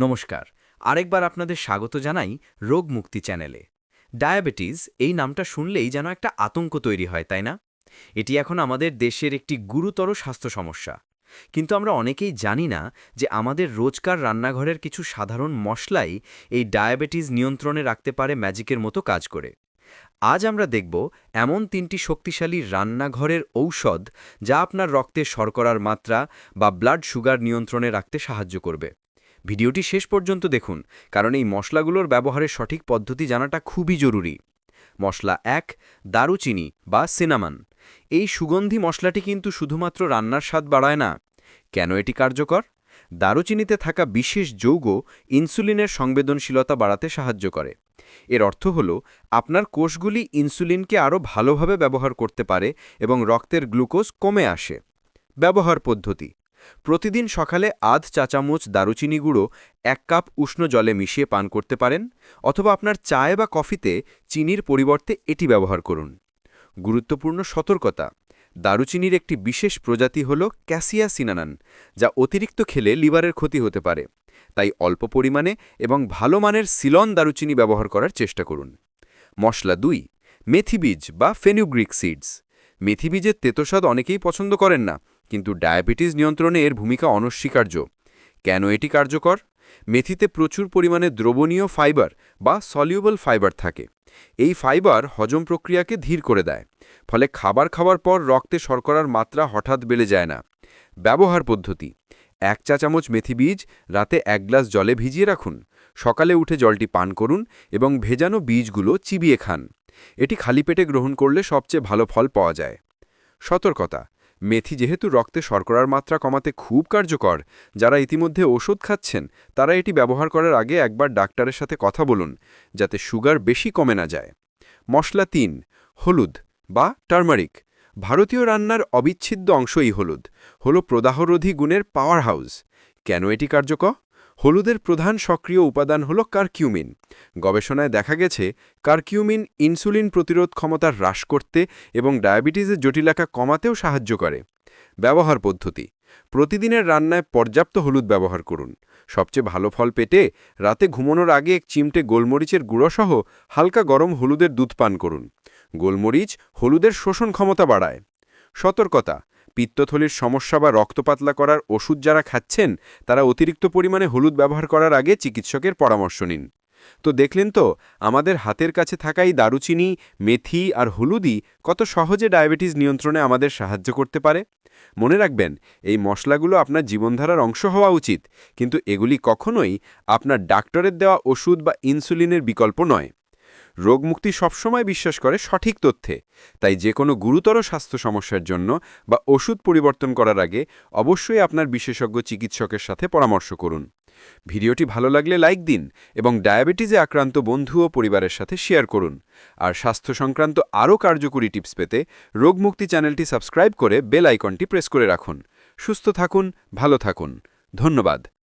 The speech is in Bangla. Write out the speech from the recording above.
নমস্কার। আরেকবার আপনাদের স্বাগত জানাই রোগ মুক্তি চ্যানেলে। ডায়াবেটিস এই নামটা শুনলেই যেন একটা আতঙ্ক তৈরি হয়, তাই না? এটি এখন আমাদের দেশের একটি গুরুতর স্বাস্থ্য সমস্যা। কিন্তু আমরা অনেকেই জানি না যে আমাদের রোজকার রান্নাঘরের কিছু সাধারণ মশলাই এই ডায়াবেটিস নিয়ন্ত্রণে রাখতে পারে ম্যাজিকের মতো কাজ করে। আজ আমরা দেখব এমন তিনটি শক্তিশালী রান্নাঘরের ঔষধ যা আপনার রক্তে শর্করার মাত্রা বা ব্লাড সুগার নিয়ন্ত্রণে রাখতে সাহায্য করবে। ভিডিওটি শেষ পর্যন্ত দেখুন, কারণ এই মশলাগুলোর ব্যবহারের সঠিক পদ্ধতি জানাটা খুবই জরুরি। মশলা এক, দারুচিনি বা সিনামান। এই সুগন্ধি মশলাটি কিন্তু শুধুমাত্র রান্নার স্বাদ বাড়ায় না। কেন এটি কার্যকর? দারুচিনিতে থাকা বিশেষ যৌগ ইনসুলিনের সংবেদনশীলতা বাড়াতে সাহায্য করে। এর অর্থ হল, আপনার কোষগুলি ইনসুলিনকে আরও ভালোভাবে ব্যবহার করতে পারে এবং রক্তের গ্লুকোজ কমে আসে। ব্যবহার পদ্ধতি প্রতিদিন সকালে আধ চা চামচ দারুচিনি গুঁড়ো, এক কাপ উষ্ণ জলে মিশিয়ে পান করতে পারেন অথবা আপনার চায় বা কফিতে চিনির পরিবর্তে এটি ব্যবহার করুন। গুরুত্বপূর্ণ সতর্কতা, দারুচিনির একটি বিশেষ প্রজাতি হল ক্যাসিয়া সিনানান, যা অতিরিক্ত খেলে লিভারের ক্ষতি হতে পারে। তাই অল্প পরিমাণে এবং ভালো মানের সিলন দারুচিনি ব্যবহার করার চেষ্টা করুন। মশলা দুই মেথি বীজ বা ফেনুগ্রিক সিডস। মেথি বীজের তেতস্বাদ অনেকেই পছন্দ করেন না কিন্তু ডায়াবেটিস নিয়ন্ত্রণে এর ভূমিকা অনস্বীকার্য। কেন এটি কার্যকর? মেথিতে প্রচুর পরিমাণে দ্রবণীয় ফাইবার বা সলিউবল ফাইবার থাকে। এই ফাইবার হজম প্রক্রিয়াকে ধীর করে দেয়, ফলে খাবার খাওয়ার পর রক্তে শর্করার মাত্রা হঠাৎ বেড়ে যায় না। ব্যবহার পদ্ধতি, এক চা চামচ মেথি বীজ রাতে এক গ্লাস জলে ভিজিয়ে রাখুন, সকালে উঠে জলটি পান করুন এবং ভেজানো বীজগুলো চিবিয়ে খান। এটি খালি পেটে গ্রহণ করলে সবচেয়ে ভালো ফল পাওয়া যায়। সতর্কতা মেথি যেহেতু রক্তে শর্করার মাত্রা কমাতে খুব কার্যকর, যারা ইতিমধ্যে ওষুধ খাচ্ছেন, তারা এটি ব্যবহার করার আগে একবার ডাক্তারের সাথে কথা বলুন, যাতে সুগার বেশি কমে না যায়। মশলা তিন, হলুদ বা টার্মারিক। ভারতীয় রান্নার অবিচ্ছেদ্য অংশই হলুদ, হল প্রদাহরোধী গুণের পাওয়ার হাউস কেন এটি কার্যকর? হলুদের প্রধান সক্রিয় উপাদান হল কার্কিউমিন। গবেষণায় দেখা গেছে, কার্কিউমিন ইনসুলিন প্রতিরোধ ক্ষমতা হ্রাস করতে এবং ডায়াবেটিসের জটিলাকা কমাতেও সাহায্য করে। ব্যবহার পদ্ধতি। প্রতিদিনের রান্নায় পর্যাপ্ত হলুদ ব্যবহার করুন। সবচেয়ে ভালো ফল পেটে রাতে ঘুমানোর আগে এক চিমটে গোলমরিচের গুঁড়োসহ হালকা গরম হলুদের দুধ পান করুন। গোলমরিচ হলুদের শোষণ ক্ষমতা বাড়ায়। সতর্কতা। পিত্তথলির সমস্যা বা রক্তপাতলা করার ওষুধ যারা খাচ্ছেন, তারা অতিরিক্ত পরিমাণে হলুদ ব্যবহার করার আগে চিকিৎসকের পরামর্শ নিন। তো দেখলেন তো, আমাদের হাতের কাছে থাকাই দারুচিনি, মেথি আর হলুদই কত সহজে ডায়াবেটিস নিয়ন্ত্রণে আমাদের সাহায্য করতে পারে? মনে রাখবেন, এই মশলাগুলো আপনার জীবনধারার অংশ হওয়া উচিত, কিন্তু এগুলি কখনোই আপনার ডাক্তারের দেওয়া ওষুধ বা ইনসুলিনের বিকল্প নয়। রোগমুক্তি সবসময় বিশ্বাস করে সঠিক তথ্যে। তাই যে কোনো গুরুতর স্বাস্থ্য সমস্যার জন্য বা ওষুধ পরিবর্তন করার আগে অবশ্যই আপনার বিশেষজ্ঞ চিকিৎসকের সাথে পরামর্শ করুন। ভিডিওটি ভালো লাগলে লাইক দিন এবং ডায়াবেটিসে আক্রান্ত বন্ধু ও পরিবারের সাথে শেয়ার করুন। আর স্বাস্থ্য সংক্রান্ত আরও কার্যকরী টিপস পেতে রোগমুক্তি চ্যানেলটি সাবস্ক্রাইব করে বেল আইকনটি প্রেস করে রাখুন। সুস্থ থাকুন, ভালো থাকুন। ধন্যবাদ।